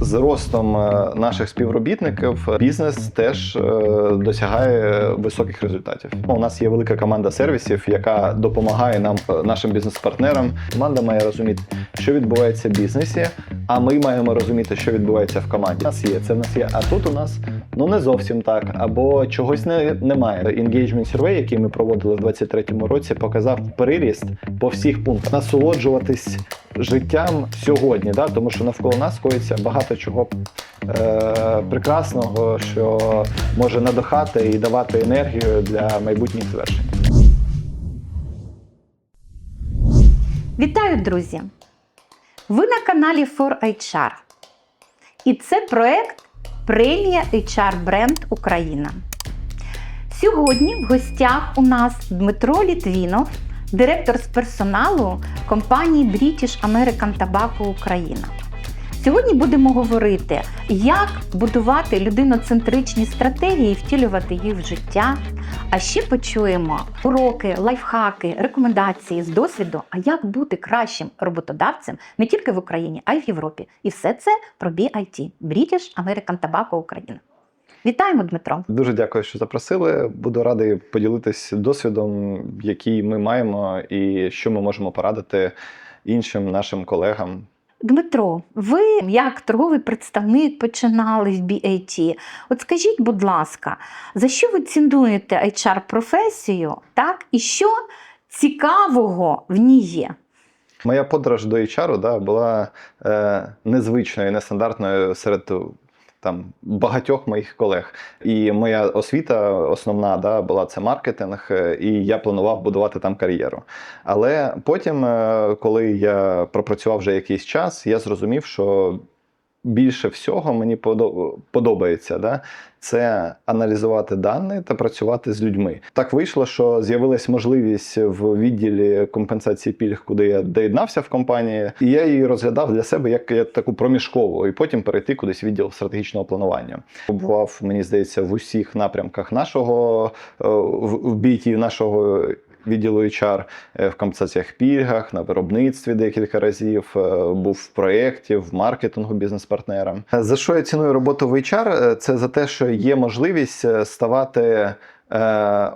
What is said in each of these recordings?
З ростом е, наших співробітників бізнес теж е, досягає високих результатів. Ну, У нас є велика команда сервісів, яка допомагає нам, е, нашим бізнес-партнерам. Команда має розуміти, що відбувається в бізнесі, а ми маємо розуміти, що відбувається в команді. У нас є це в нас є. А тут у нас ну не зовсім так, або чогось не, немає. Engagement Survey, який ми проводили в 2023 році, показав приріст по всіх пунктах. Насолоджуватись життям сьогодні, да? тому що навколо нас коїться багато чого е- прекрасного, що може надихати і давати енергію для майбутніх звершень. Вітаю, друзі! Ви на каналі For HR. І це проект Премія HR Бренд Україна. Сьогодні в гостях у нас Дмитро Літвінов, директор з персоналу компанії British American Tobacco Україна. Сьогодні будемо говорити, як будувати людиноцентричні стратегії втілювати їх в життя. А ще почуємо уроки, лайфхаки, рекомендації з досвіду, а як бути кращим роботодавцем не тільки в Україні, а й в Європі. І все це про BIT – British American Tobacco Україна. Вітаємо, Дмитро! Дуже дякую, що запросили. Буду радий поділитись досвідом, який ми маємо, і що ми можемо порадити іншим нашим колегам. Дмитро, ви як торговий представник починали в BAT. От скажіть, будь ласка, за що ви цінуєте HR-професію, так? І що цікавого в ній є? Моя подорож до HR да, була е, незвичною, нестандартною серед там багатьох моїх колег. І моя освіта основна да, була це маркетинг, е, і я планував будувати там кар'єру. Але потім, е, коли я пропрацював вже якийсь час, я зрозумів, що більше всього мені подобається. Да? Це аналізувати дані та працювати з людьми. Так вийшло, що з'явилась можливість в відділі компенсації пільг, куди я доєднався в компанії, і я її розглядав для себе як, таку проміжкову, і потім перейти кудись в відділ стратегічного планування. Побував, мені здається, в усіх напрямках нашого е, в, біті нашого. Відділу HR е, в компенсаціях пільгах, на виробництві декілька разів, е, був в проєкті, в маркетингу бізнес-партнером. За що я ціную роботу в HR? Е, Це за те, що є можливість ставати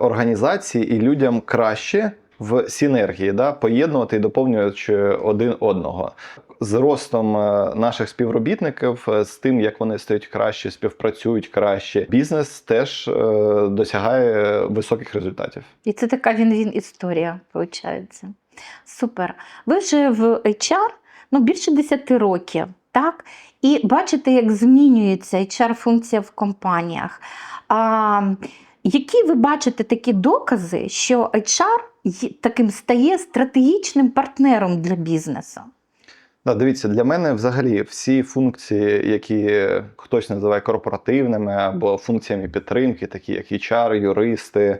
організації і людям краще в синергії, да, поєднувати і доповнюючи один одного. З ростом е, наших співробітників, е, з тим, як вони стають краще, співпрацюють краще, бізнес теж е, досягає високих результатів. І це така він-він історія, виходить. Супер. Ви вже в HR ну, більше 10 років, так? І бачите, як змінюється HR-функція в компаніях. А, які ви бачите такі докази, що HR таким стає стратегічним партнером для бізнесу? Да, дивіться, для мене взагалі всі функції, які хтось називає корпоративними або функціями підтримки, такі як HR, юристи,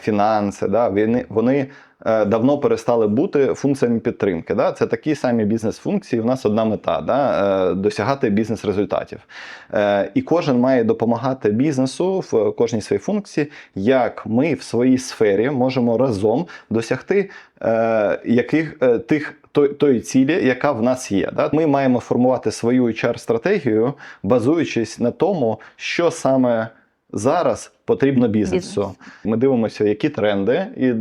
фінанси, да, вони, вони е, давно перестали бути функціями підтримки. Да? Це такі самі бізнес-функції. В нас одна мета да? е, досягати бізнес-результатів. Е, і кожен має допомагати бізнесу в кожній своїй функції, як ми в своїй сфері можемо разом досягти е, яких, е, тих той, цілі, яка в нас є. Да? Ми маємо формувати свою HR-стратегію, базуючись на тому, що саме зараз потрібно бізнесу. Бізнес. Ми дивимося, які тренди, і е,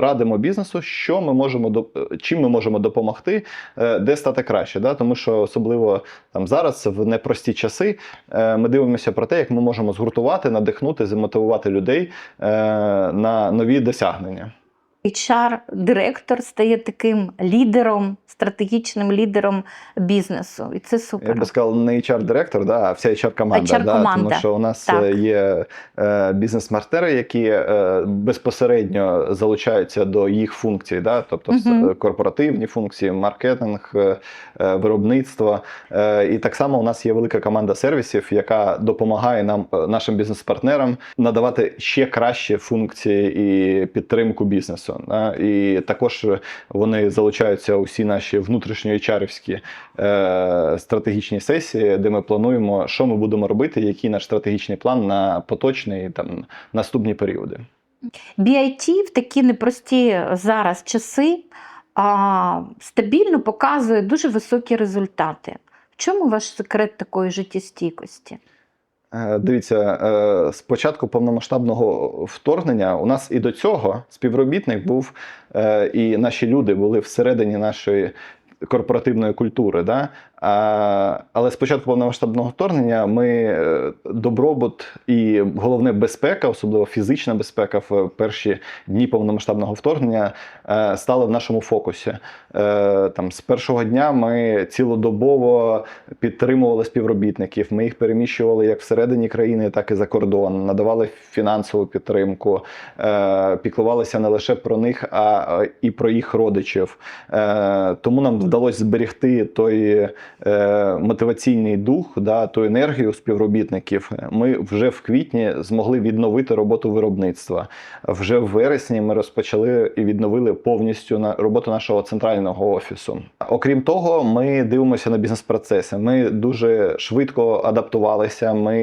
радимо бізнесу, що ми можемо чим ми можемо допомогти, е, де стати краще. Да? Тому що особливо там зараз в непрості часи е, ми дивимося про те, як ми можемо згуртувати, надихнути, замотивувати людей е, на нові досягнення. HR-директор стає таким лідером, стратегічним лідером бізнесу. І це Я супер. би сказав, не HR-директор, да, а вся HR-команда. HR-команда, тому що у нас так. е, є е, бізнес-партнери, які е, безпосередньо залучаються до їх функцій, да, тобто Мгм. корпоративні функції, маркетинг, е, е, виробництво. Е, і так само у нас є велика команда сервісів, яка допомагає нам, е, нашим бізнес-партнерам, надавати ще кращі функції і підтримку бізнесу. Да. І також вони залучаються у всі наші внутрішньо HR-івські е, стратегічні сесії, де ми плануємо, що ми будемо робити, який наш стратегічний план на поточний там наступні періоди. BIT в такі непрості зараз часи а, стабільно показує дуже високі результати. В чому ваш секрет такої життєстійкості? Е, Дивіться, спочатку початку повномасштабного вторгнення у нас і до цього співробітник був, е, і наші люди були всередині нашої корпоративної культури. Да? Але з початку повномасштабного вторгнення ми е, добробут і головне безпека, особливо фізична безпека, в перші дні повномасштабного вторгнення е, стали в нашому фокусі. Е, Там з першого дня ми цілодобово підтримували співробітників. Ми їх переміщували як всередині країни, так і за кордон, надавали фінансову підтримку, піклувалися не лише про них, а і про їх родичів. Тому нам вдалося зберегти той е, мотиваційний дух, да, ту енергію співробітників. Ми вже в квітні змогли відновити роботу виробництва. Вже в вересні ми розпочали і відновили повністю на роботу нашого центрального офісу. Окрім того, ми дивимося на бізнес-процеси. Ми дуже швидко адаптувалися. Ми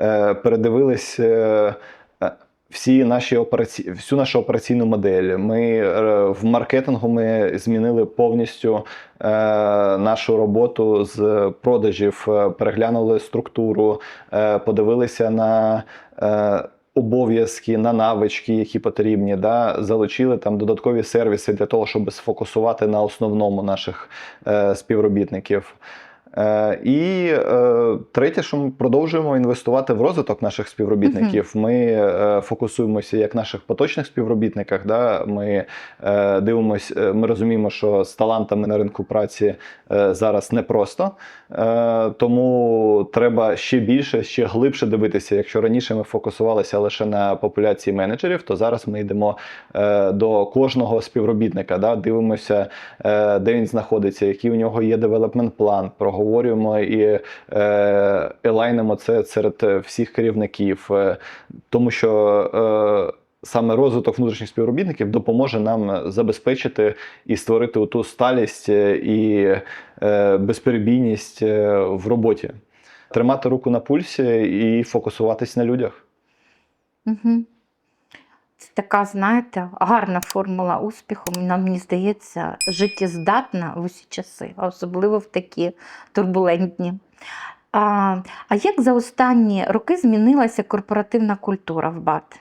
е, передивились. Всі наші операці... всю нашу операційну модель. Ми е, в маркетингу ми змінили повністю е, нашу роботу з продажів, е, переглянули структуру, е, подивилися на. Е, Обов'язки на навички, які потрібні, да, залучили там додаткові сервіси для того, щоб сфокусувати на основному наших е, співробітників. Е, і е, третє, що ми продовжуємо інвестувати в розвиток наших співробітників. Ми е, фокусуємося як на наших поточних співробітниках. Да? Ми дивимося, ми розуміємо, що з талантами на ринку праці зараз непросто. Тому треба ще більше, ще глибше дивитися. Якщо раніше ми фокусувалися лише на популяції менеджерів, то зараз ми йдемо до кожного співробітника. Да? Дивимося, де він знаходиться, який у нього є девелопмент план. Проговорюємо і е, елайнимо це серед всіх керівників, е, тому що. Е, Саме розвиток внутрішніх співробітників допоможе нам забезпечити і створити ту сталість е, і е, безперебійність е, в роботі, тримати руку на пульсі і фокусуватись на людях. Угу. Це така, знаєте, гарна формула успіху. Нам мені здається, життєздатна в усі часи, а особливо в такі турбулентні. А, а як за останні роки змінилася корпоративна культура в БАТ?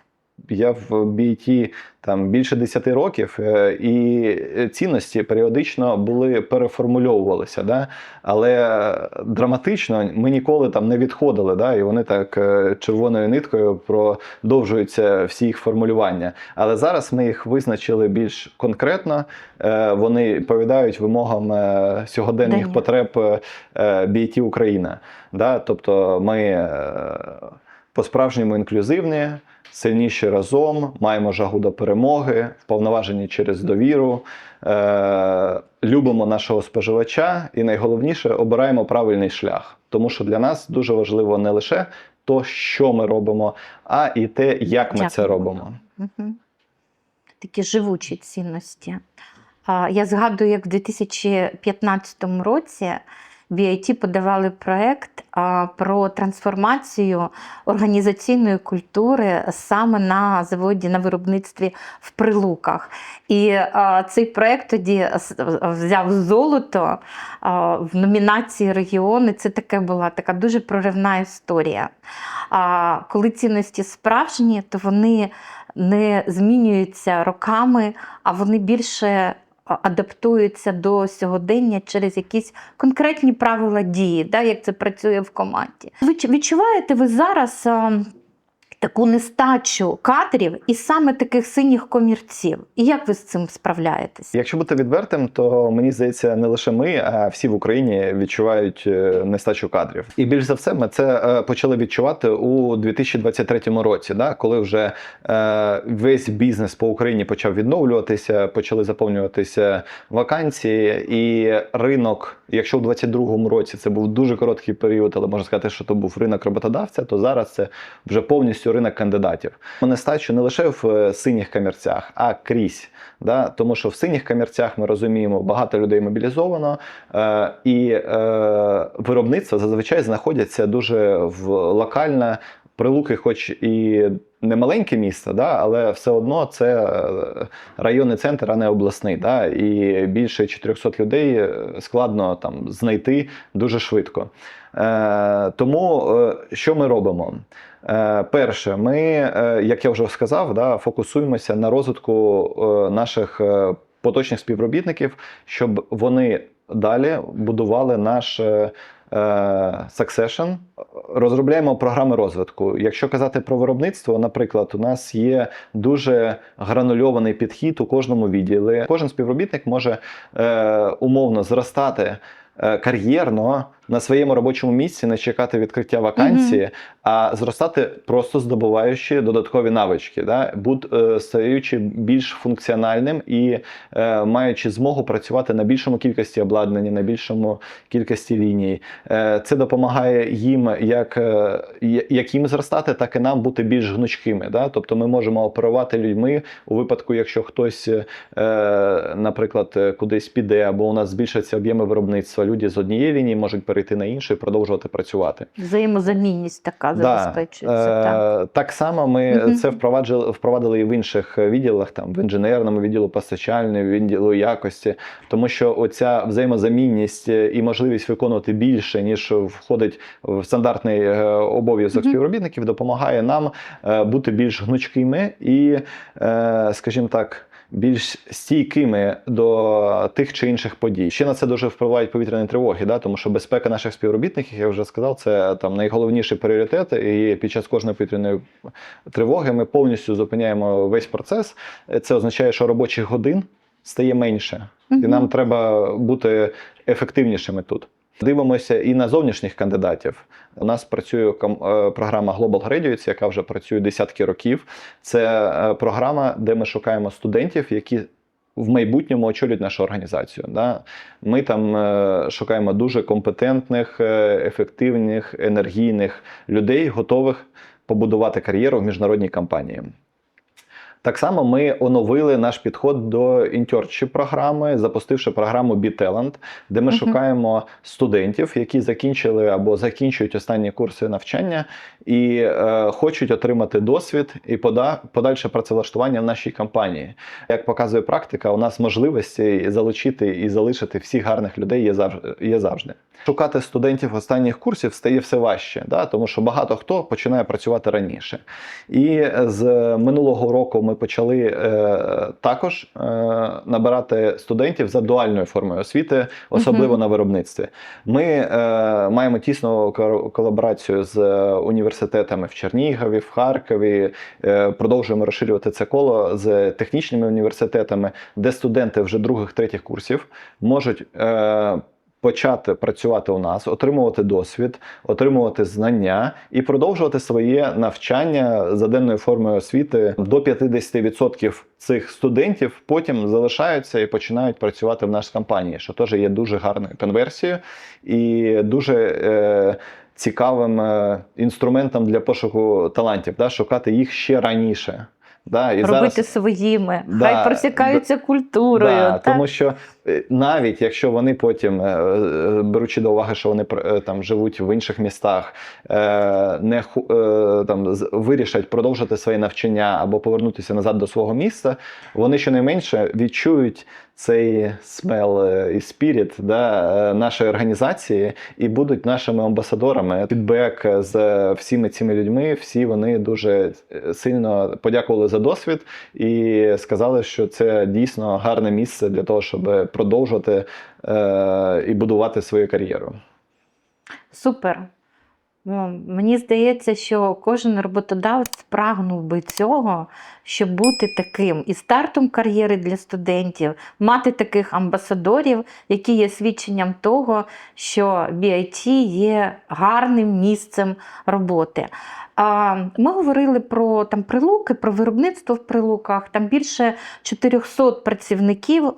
Я в BT там більше 10 років, е, і цінності періодично були переформульовувалися, да? але драматично ми ніколи там не відходили, да? і вони так е, червоною ниткою продовжуються всі їх формулювання. Але зараз ми їх визначили більш конкретно. е, Вони відповідають вимогам сьогоденних Дення. потреб BT Україна. Да? Тобто ми по-справжньому інклюзивні, сильніші разом, маємо жагу до перемоги, вповноважені через довіру, е, любимо нашого споживача і найголовніше обираємо правильний шлях. Тому що для нас дуже важливо не лише то, що ми робимо, а і те, як ми Як це робимо. Угу. Такі живучі цінності. Я згадую, як в 2015 році BIT подавали проект про трансформацію організаційної культури саме на заводі на виробництві в Прилуках. І цей проект тоді взяв золото в номінації регіони. Це таке була така дуже проривна історія. Коли цінності справжні, то вони не змінюються роками, а вони більше адаптуються до сьогодення через якісь конкретні правила дії, да, як це працює в команді. Ви відчуваєте ви зараз таку нестачу кадрів і саме таких синіх комірців? І як ви з цим справляєтесь? Якщо бути відвертим, то мені здається, не лише ми, а всі в Україні відчувають е, нестачу кадрів. І більш за все, ми це е, почали відчувати у 2023 році, да, коли вже е, весь бізнес по Україні почав відновлюватися, почали заповнюватися вакансії, і ринок, якщо у 2022 році це був дуже короткий період, але можна сказати, що то був ринок роботодавця, то зараз це вже повністю ринок кандидатів. Нестачу не лише в е, синіх камірцях, а крізь. Да? Тому що в синіх камірцях ми розуміємо, багато людей мобілізовано, е, і е, виробництва зазвичай знаходяться дуже в локально Прилуки, хоч і не маленьке місто, да, але все одно це е, районний центр, а не обласний. Да, і більше 400 людей е, складно там знайти дуже швидко. Е, тому е, що ми робимо? Е, Перше, ми, як я вже сказав, да, фокусуємося на розвитку наших поточних співробітників, щоб вони далі будували наш succession. Розробляємо програми розвитку. Якщо казати про виробництво, наприклад, у нас є дуже гранульований підхід у кожному відділі. Кожен співробітник може умовно зростати кар'єрно на своєму робочому місці, не чекати відкриття вакансії, а зростати просто здобуваючи додаткові навички, да? буд, е, стаючи більш функціональним і е, маючи змогу працювати на більшому кількості обладнання, на більшому кількості ліній. Е, це допомагає їм як, е, як їм зростати, так і нам бути більш гнучкими. Да? Тобто ми можемо оперувати людьми у випадку, якщо хтось, е, наприклад, кудись піде, або у нас збільшаться об'єми виробництва. Люди з однієї лінії можуть перейти на іншу і продовжувати працювати. Взаємозамінність така забезпечується. Да. Так. Е, так само ми Мгм. це впроваджили, впровадили і в інших відділах, там в інженерному відділу постачальної, відділу якості, тому що оця взаємозамінність е, і можливість виконувати більше, ніж входить в стандартний е, обов'язок Мгм. співробітників, допомагає нам бути більш гнучкими і, скажімо так. Більш стійкими до тих чи інших подій. Ще на це дуже впливають повітряні тривоги, да? тому що безпека наших співробітників, я вже сказав, це там найголовніший пріоритет. І під час кожної повітряної тривоги ми повністю зупиняємо весь процес. Це означає, що робочих годин стає менше, і нам треба бути ефективнішими тут. Дивимося і на зовнішніх кандидатів. У нас працює е, програма Global Graduates, яка вже працює десятки років. Це е, програма, де ми шукаємо студентів, які в майбутньому очолюють нашу організацію. Ми там е, шукаємо дуже компетентних, ефективних, енергійних людей, готових побудувати кар'єру в міжнародній компанії. Так само ми оновили наш підход до інтерчі програми, запустивши програму B-Talent, де ми Мгм. шукаємо студентів, які закінчили або закінчують останні курси навчання і е, хочуть отримати досвід і пода, подальше працевлаштування в нашій компанії. Як показує практика, у нас можливості залучити і залишити всіх гарних людей є завжди. Є завжди. Шукати студентів останніх курсів стає все важче, да? тому що багато хто починає працювати раніше. І з минулого року ми почали е, також е, набирати студентів за дуальною формою освіти, особливо Мгм. на виробництві. Ми е, маємо тісну колаборацію з університетами в Чернігові, в Харкові. Е, продовжуємо розширювати це коло з технічними університетами, де студенти вже других третіх курсів можуть. Е, Почати працювати у нас, отримувати досвід, отримувати знання і продовжувати своє навчання за денною формою освіти. До 50% цих студентів потім залишаються і починають працювати в нашій компанії, що теж є дуже гарною конверсією і дуже е, цікавим е, інструментом для пошуку талантів, да, шукати їх ще раніше. Да, і Робити зараз своїми, Да, хай просікаються культурою. Да, так? тому що е, навіть якщо вони потім, е, е, беручи до уваги, що вони там живуть в інших містах, не там вирішать продовжити своє навчання або повернутися назад до свого місця, вони щонайменше відчують цей смел е, і спіріт да, е, нашої організації і будуть нашими амбасадорами. Фідбек з всіми цими людьми, всі вони дуже е, сильно подякували за досвід і сказали, що це дійсно гарне місце для того, щоб продовжувати е, і будувати свою кар'єру. Супер. Ну, Мені здається, що кожен роботодавець прагнув би цього, щоб бути таким і стартом кар'єри для студентів, мати таких амбасадорів, які є свідченням того, що BIT є гарним місцем роботи. Ми говорили про там прилуки, про виробництво в прилуках. Там більше 400 працівників,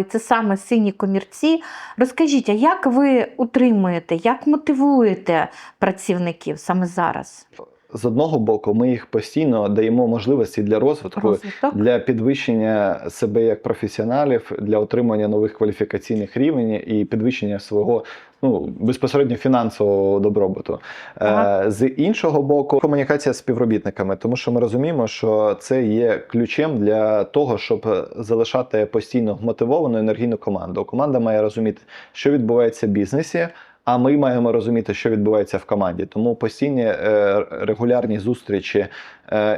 і це саме сині комірці. Розкажіть, а як ви утримуєте, як мотивуєте працівників саме зараз? з одного боку, ми їх постійно даємо можливості для розвитку, Розвиток. для підвищення себе як професіоналів, для отримання нових кваліфікаційних рівнів і підвищення свого ну безпосередньо фінансового добробуту. Ага. Е, з іншого боку, комунікація з співробітниками, тому що ми розуміємо, що це є ключем для того, щоб залишати постійно мотивовану енергійну команду. Команда має розуміти, що відбувається в бізнесі. А ми маємо розуміти, що відбувається в команді. Тому постійні е, регулярні зустрічі,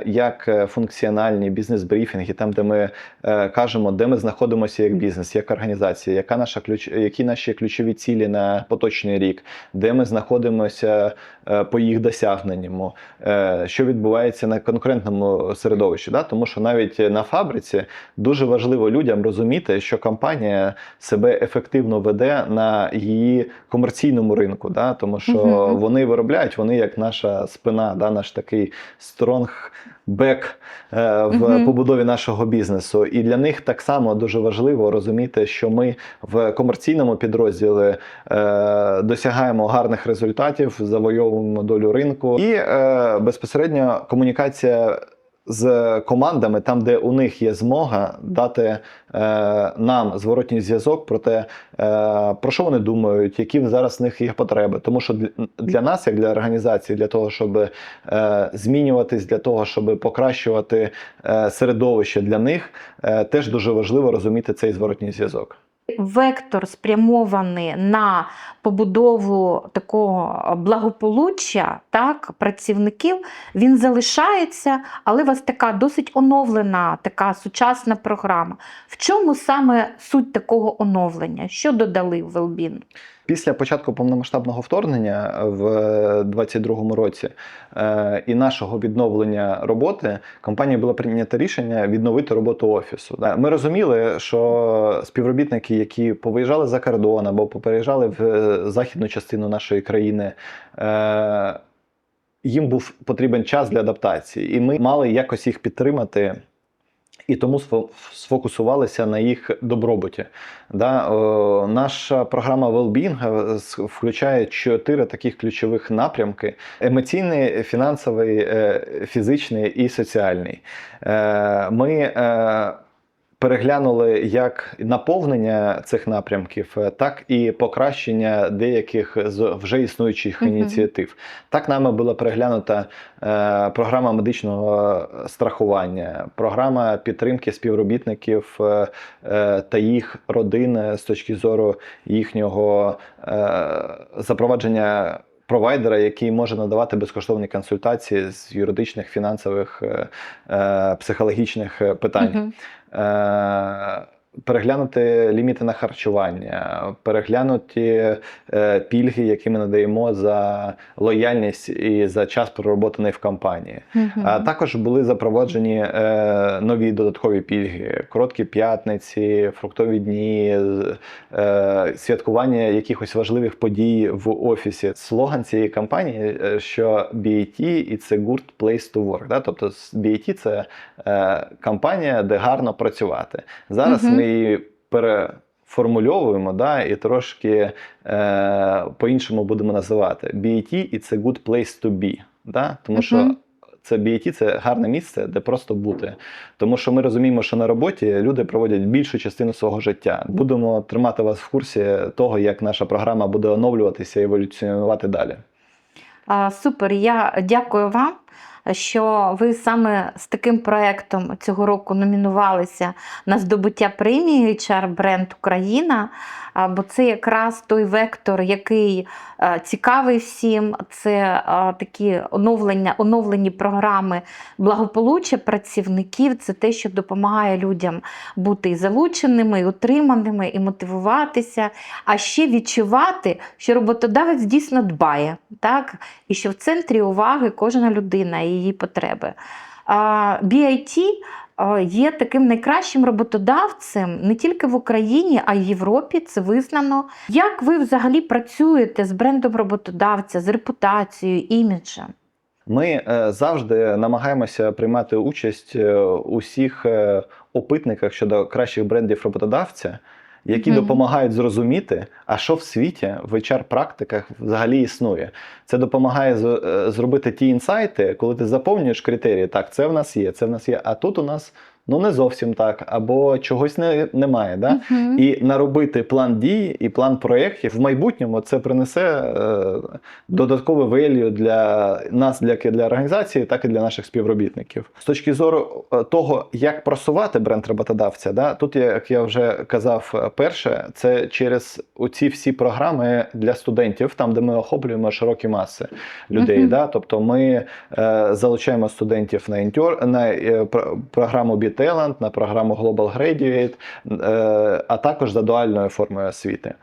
як е, функціональні бізнес-брифінги, там, де ми е, кажемо, де ми знаходимося як бізнес, як організація, яка наша ключ, які наші ключові цілі на поточний рік, де ми знаходимося е, по їх досягненню, е, що відбувається на конкурентному середовищі. Да? Тому що навіть на фабриці дуже важливо людям розуміти, що компанія себе ефективно веде на її комерційному ринку, да? тому що вони виробляють, вони як наша спина, да? наш такий стронг. Бек е, в побудові нашого бізнесу, і для них так само дуже важливо розуміти, що ми в комерційному підрозділі е, досягаємо гарних результатів, завойовуємо долю ринку, і е, безпосередньо комунікація з командами, там, де у них є змога дати е, нам зворотній зв'язок про те, е, про що вони думають, які зараз в них є потреби. Тому що для, для нас, як для організації, для того, щоб е, змінюватись, для того, щоб покращувати е, середовище для них, е, теж дуже важливо розуміти цей зворотній зв'язок. Вектор спрямований на побудову такого благополуччя так, працівників, він залишається, але у вас така досить оновлена, така сучасна програма. В чому саме суть такого оновлення? Що додали в Wellbeing? Після початку повномасштабного вторгнення в 2022 році е, і нашого відновлення роботи компанією було прийнято рішення відновити роботу офісу. Ми розуміли, що співробітники, які повиїжджали за кордон або попереїжджали в е, західну частину нашої країни. е, Їм був потрібен час для адаптації, і ми мали якось їх підтримати. І тому сфокусувалися на їх добробуті. Да, о, наша програма Wellbeing е, включає чотири таких ключових напрямки: емоційний, фінансовий, е, фізичний і соціальний. Е, Ми переглянули як наповнення цих напрямків, е, так і покращення деяких з вже існуючих ініціатив. Так нами була переглянута е, програма медичного страхування, програма підтримки співробітників е, е, та їх родин е, з точки зору їхнього е, запровадження. Провайдера, який може надавати безкоштовні консультації з юридичних, фінансових, психологічних питань. Мгм. Е, Переглянути ліміти на харчування, переглянути е, пільги, які ми надаємо за лояльність і за час пророботаний в компанії. Мгм. А також були запроваджені е, нові додаткові пільги: короткі п'ятниці, фруктові дні, е, святкування якихось важливих подій в офісі. Слоган цієї компанії, е, що BAT – it's a good place to work. Да? Тобто BAT – це компанія, де гарно працювати. Зараз ми її переформульовуємо да, і трошки е, по-іншому будемо називати. BAT – it's a good place to be. Да? Тому що це BAT – це гарне місце, де просто бути. Тому що ми розуміємо, що на роботі люди проводять більшу частину свого життя. Будемо тримати вас в курсі того, як наша програма буде оновлюватися і еволюціонувати далі. А, Супер, я дякую вам, що ви саме з таким проєктом цього року номінувалися на здобуття премії HR Бренд Україна. Бо це якраз той вектор, який е, цікавий всім. Це е, такі оновлення, оновлені програми благополуччя працівників. Це те, що допомагає людям бути залученими, і утриманими, і мотивуватися, а ще відчувати, що роботодавець дійсно дбає, так? і що в центрі уваги кожна людина і її потреби. BIT є таким найкращим роботодавцем не тільки в Україні, а й в Європі. Це визнано. Як ви взагалі працюєте з брендом роботодавця, з репутацією, іміджем? Ми е, завжди намагаємося приймати участь е, у всіх е, опитниках щодо кращих брендів роботодавця. Які Мгм. допомагають зрозуміти, а що в світі в HR-практиках взагалі існує. Це допомагає з- е, зробити ті інсайти, коли ти заповнюєш критерії, так, це в нас є, це в нас є, а тут у нас ну не зовсім так, або чогось не, немає. Да? Мгм. І наробити план дій і план проєктів в майбутньому це принесе е, додаткове value для нас, для, для організації, так і для наших співробітників. З точки зору е, того, як просувати бренд роботодавця, да, тут, як я вже казав е, перше, це через оці всі програми для студентів, там де ми охоплюємо широкі маси людей. Мгм. Да? Тобто ми е, залучаємо студентів на інтер, на е, про- програму B-Talent, на програму Global Graduate, е, а також за дуальною формою освіти.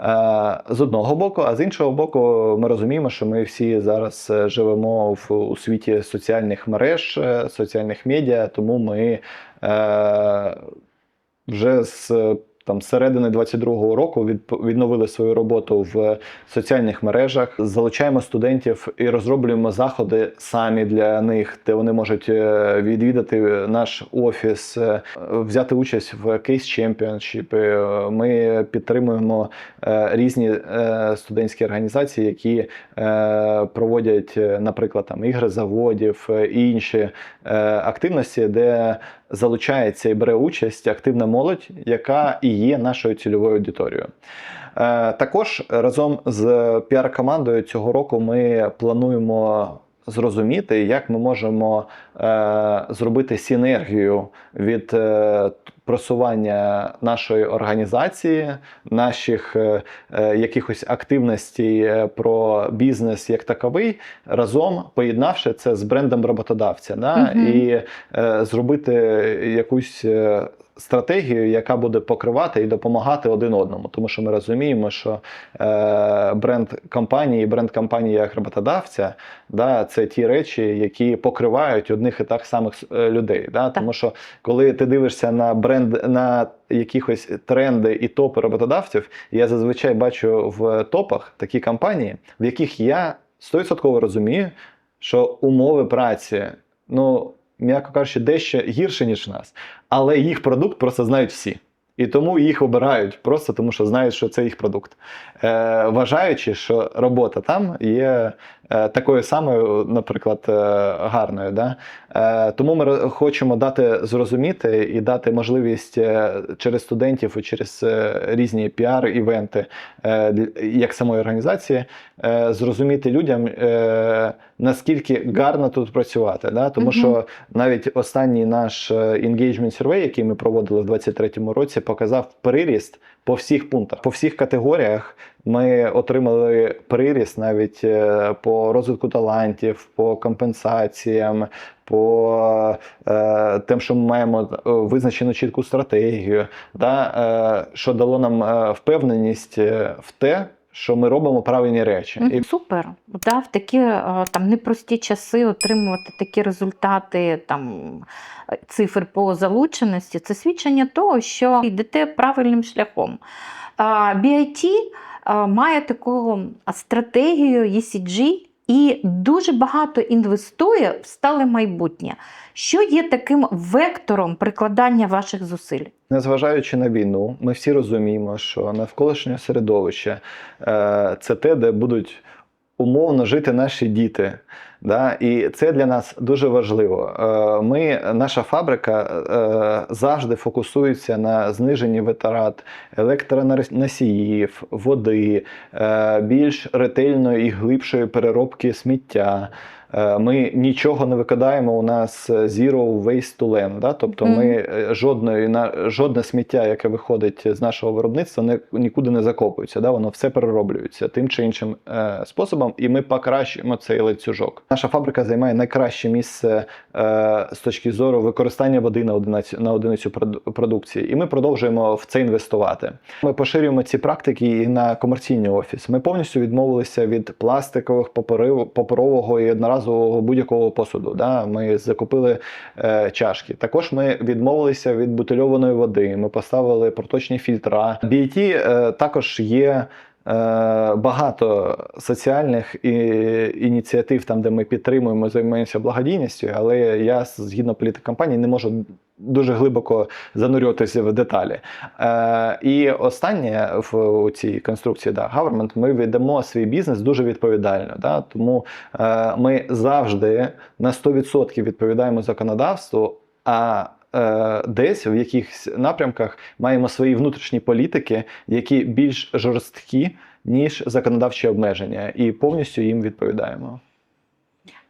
Е, З одного боку, а з іншого боку, ми розуміємо, що ми всі зараз е, живемо в у світі соціальних мереж, соціальних медіа, тому ми вже з там середини 22-го року від, відновили свою роботу в соціальних мережах, залучаємо студентів і розроблюємо заходи самі для них, де вони можуть е, відвідати наш офіс, е, взяти участь в Championship. Е, Ми підтримуємо е, різні студентські організації, які проводять, наприклад, там ігри заводів і інші активності, де залучається і бере участь активна молодь, яка і є нашою цільовою аудиторією. Е, Також разом з піар-командою цього року ми плануємо зрозуміти, як ми можемо е, зробити синергію від е, просування нашої організації, наших е, е, якихось активностей е, про бізнес як таковий, разом поєднавши це з брендом роботодавця, да? Мгм. і е, зробити якусь. е, Стратегію, яка буде покривати і допомагати один одному, тому що ми розуміємо, що е, бренд компанії, бренд компанії як роботодавця, да, це ті речі, які покривають одних і так самих е, людей. Да? Тому що коли ти дивишся на бренд на якихось тренди і топи роботодавців, я зазвичай бачу в топах такі компанії, в яких я 100% розумію, що умови праці, ну м'яко кажучи, дещо гірше, ніж нас, але їх продукт просто знають всі. І тому їх обирають просто тому, що знають, що це їх продукт. Е, вважаючи, що робота там є е, такою самою, наприклад, е, гарною. Да? Е, тому ми хочемо дати зрозуміти і дати можливість е, через студентів і через е, різні піар-івенти, е, як самої організації, е, зрозуміти людям, е, наскільки гарно тут працювати. Да? Тому Мгм. що навіть останній наш е, engagement survey, який ми проводили в 2023 році, показав приріст по всіх пунктах, по всіх категоріях. Ми отримали приріст навіть е, по розвитку талантів, по компенсаціям, по е, тим, що ми маємо е, визначену чітку стратегію, да, е, що дало нам е, впевненість в те, що ми робимо правильні речі. Мгм. І Супер. Да, в такі е, там непрості часи отримувати такі результати, там е, цифр по залученості, це свідчення того, що йдете правильним шляхом. BIT має таку стратегію ECG і дуже багато інвестує в стале майбутнє. Що є таким вектором прикладання ваших зусиль? Незважаючи на війну, ми всі розуміємо, що навколишнє середовище е, це те, де будуть умовно жити наші діти. Да? І це для нас дуже важливо. Е, Ми, наша фабрика е, завжди фокусується на зниженні витрат електроносіїв, води, е, більш ретельної і глибшої переробки сміття. Е, Ми нічого не викидаємо. У нас zero waste to land, да? тобто ми е, жодної на жодне сміття, яке виходить з нашого виробництва, не нікуди не закопується. Да? Воно все перероблюється тим чи іншим е, способом, і ми покращуємо цей ланцюжок. Наша фабрика займає найкраще місце е, з точки зору використання води на одиницю на одиницю проду- продукції, і ми продовжуємо в це інвестувати. Ми поширюємо ці практики і на комерційний офіс. Ми повністю відмовилися від пластикових, паперив- паперового і одноразового будь-якого посуду. Да? Ми закупили е, чашки. Також ми відмовилися від бутильованої води. Ми поставили проточні фільтра. BIT е, також є. е, Багато соціальних і, ініціатив, там де ми підтримуємо, займаємося благодійністю, але я згідно політики компанії не можу дуже глибоко занурюватися в деталі. Е, і останнє в у цій конструкції да, government, ми ведемо свій бізнес дуже відповідально. Да? Тому е, ми завжди на 100% відповідаємо законодавству. А е, десь в якихось напрямках маємо свої внутрішні політики, які більш жорсткі, ніж законодавчі обмеження, і повністю їм відповідаємо.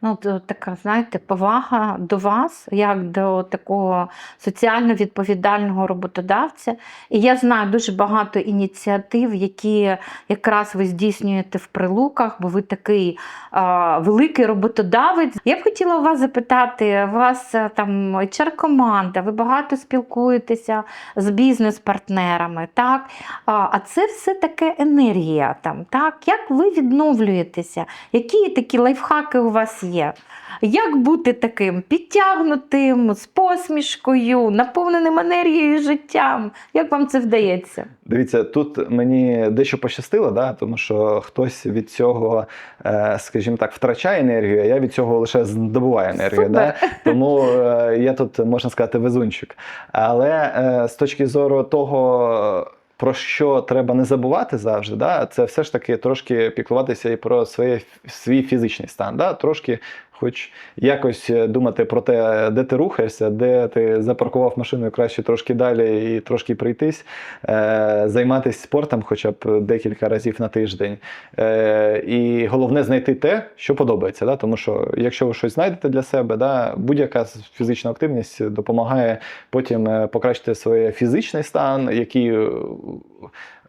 Ну, така, знаєте, повага до вас, як до такого соціально відповідального роботодавця. І я знаю дуже багато ініціатив, які якраз ви здійснюєте в прилуках, бо ви такий а, великий роботодавець. Я б хотіла у вас запитати, у вас там HR-команда, ви багато спілкуєтеся з бізнес-партнерами, так? А, а це все таке енергія там, так? Як ви відновлюєтеся? Які такі лайфхаки у вас є? Як бути таким підтягнутим, з посмішкою, наповненим енергією і життям? Як вам це вдається? Дивіться, тут мені дещо пощастило, да, тому що хтось від цього, е, скажімо так, втрачає енергію, а я від цього лише здобуваю енергію. Да? Тому е, я тут, можна сказати, везунчик. Але е, з точки зору того. Про що треба не забувати завжди, да, це все ж таки трошки піклуватися і про своє, свій фізичний стан. Да? Трошки, хоч якось думати про те, де ти рухаєшся, де ти запаркував машину краще трошки далі і трошки прийтись, е, займатися спортом хоча б декілька разів на тиждень. Е, і головне знайти те, що подобається. Да? Тому що якщо ви щось знайдете для себе, да, будь-яка фізична активність допомагає потім е, покращити свій фізичний стан, який е,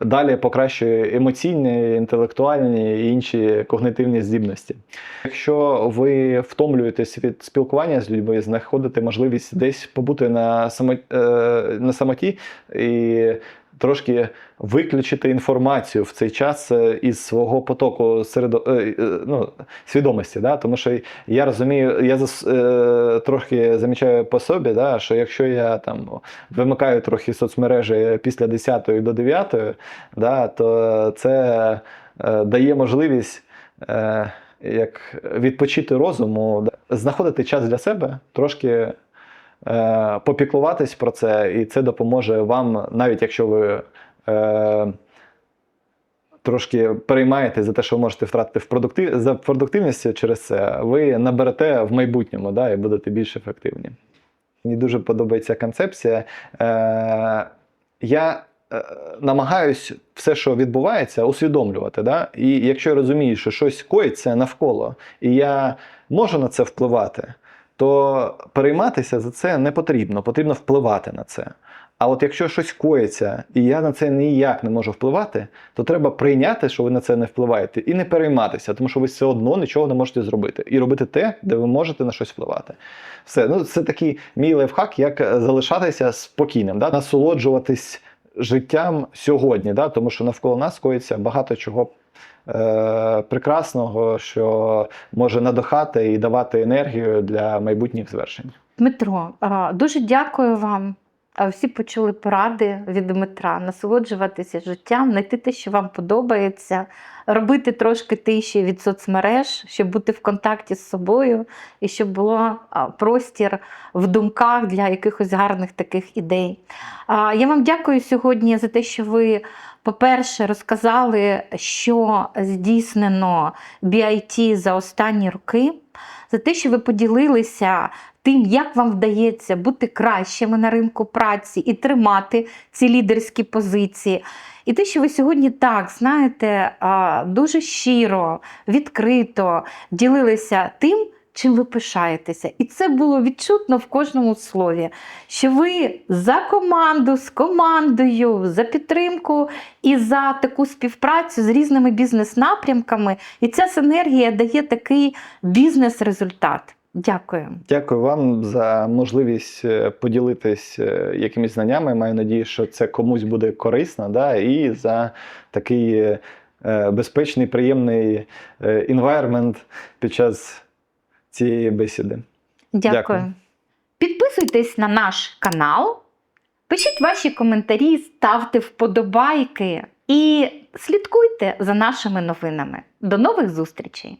далі покращує емоційні, інтелектуальні і інші когнитивні здібності. Якщо ви втомлюєтесь від спілкування з людьми, знаходите можливість десь побути на, само, е, на самоті і трошки виключити інформацію в цей час е, із свого потоку середо, е, е, ну, свідомості. Да? Тому що я розумію, я зас- трохи замічаю по собі, да, що якщо я там вимикаю трохи соцмережі після 10 до 9, да, то це дає можливість. Як відпочити розуму, знаходити час для себе, трошки попіклуватись про це, і це допоможе вам, навіть якщо ви е, трошки переймаєтесь за те, що ви можете втратити в продуктив... за продуктивністю через це, ви наберете в майбутньому да, і будете більш ефективні. Мені дуже подобається концепція. Е, я е, намагаюсь все, що відбувається, усвідомлювати. Да? І якщо я розумію, що щось коїться навколо, і я можу на це впливати, то перейматися за це не потрібно, потрібно впливати на це. А от якщо щось коїться, і я на це ніяк не можу впливати, то треба прийняти, що ви на це не впливаєте, і не перейматися, тому що ви все одно нічого не можете зробити. І робити те, де ви можете на щось впливати. Все, ну це такий мій лайфхак, як залишатися спокійним, да? насолоджуватись життям сьогодні, да? тому що навколо нас коїться багато чого е- прекрасного, що може надихати і давати енергію для майбутніх звершень. Дмитро, дуже дякую вам. Всі почули поради від Дмитра, насолоджуватися життям, знайти те, що вам подобається, робити трошки тиші від соцмереж, щоб бути в контакті з собою і щоб було простір в думках для якихось гарних таких ідей. Я вам дякую сьогодні за те, що ви, по-перше, розказали, що здійснено BIT за останні роки, за те, що ви поділилися тим, як вам вдається бути кращими на ринку праці і тримати ці лідерські позиції. І те, що ви сьогодні так, знаєте, дуже щиро, відкрито ділилися тим, чим ви пишаєтеся. І це було відчутно в кожному слові, що ви за команду, з командою, за підтримку і за таку співпрацю з різними бізнес-напрямками. І ця синергія дає такий бізнес-результат. Дякую. Дякую вам за можливість е, поділитись е, якимись знаннями. Маю надію, що це комусь буде корисно, да? і за такий е, безпечний, приємний environment під час цієї бесіди. Дякую. Дякую. Підписуйтесь на наш канал, пишіть ваші коментарі, ставте вподобайки і слідкуйте за нашими новинами. До нових зустрічей!